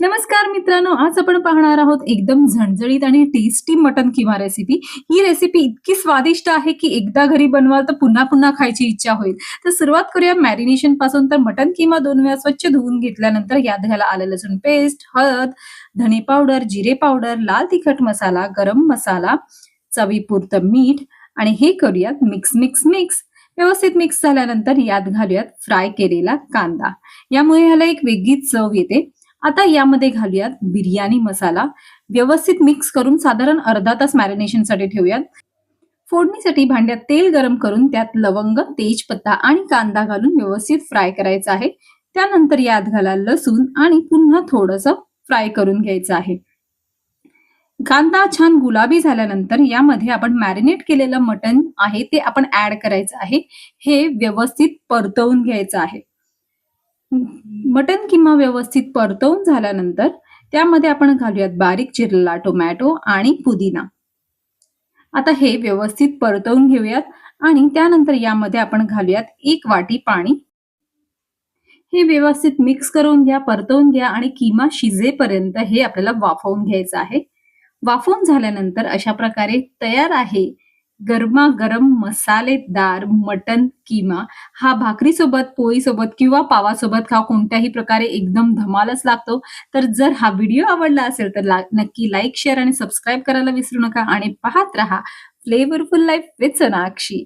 नमस्कार मित्रांनो आज आपण पाहणार आहोत एकदम झणझणीत आणि टेस्टी मटन किमा रेसिपी ही रेसिपी इतकी स्वादिष्ट आहे की एकदा घरी बनवाल तर पुन्हा पुन्हा खायची इच्छा होईल. तर सुरुवात करूया मॅरिनेशनपासून. तर मटन किमा दोन वेळा स्वच्छ धुवून घेतल्यानंतर यात घ्यायला आलं लसूण पेस्ट हळद धने पावडर जिरे पावडर लाल तिखट मसाला गरम मसाला चवीपुरतं मीठ आणि हे करूयात मिक्स मिक्स मिक्स व्यवस्थित मिक्स झाल्यानंतर यात घालूयात फ्राय केलेला कांदा. यामुळे ह्याला एक वेगळीच चव येते. आता यामध्ये घालूयात बिर्याणी मसाला. व्यवस्थित मिक्स करून साधारण अर्धा तास मॅरिनेशनसाठी ठेवूयात. फोडणीसाठी भांड्यात तेल गरम करून त्यात लवंग तेजपत्ता आणि कांदा घालून व्यवस्थित फ्राय करायचा आहे. त्यानंतर यात घाला लसूण आणि पुन्हा थोडस फ्राय करून घ्यायचं आहे. कांदा छान गुलाबी झाल्यानंतर यामध्ये आपण मॅरिनेट केलेलं मटण आहे ते आपण ऍड करायचं आहे. हे व्यवस्थित परतवून घ्यायचं आहे. मटन किंवा व्यवस्थित परतवून झाल्यानंतर त्यामध्ये आपण घालूयात बारीक चिरलेला टोमॅटो आणि पुदिना. आता हे व्यवस्थित परतवून घेऊयात आणि त्यानंतर यामध्ये आपण घालूयात एक वाटी पाणी. हे व्यवस्थित मिक्स करून घ्या परतवून घ्या आणि किमा शिजेपर्यंत हे आपल्याला वाफवून घ्यायचं आहे. वाफवून झाल्यानंतर अशा प्रकारे तयार आहे गरमागरम मसालेदार मटन किमा हा भाकरीसोबत पोळीसोबत किंवा पावासोबत खा कोणत्याही प्रकारे एकदम धमालच लागतो. तर जर हा व्हिडिओ आवडला असेल तर नक्की लाईक शेअर आणि सबस्क्राईब करायला विसरू नका आणि पाहत रहा फ्लेवरफुल लाईफ विथ सोनाक्षी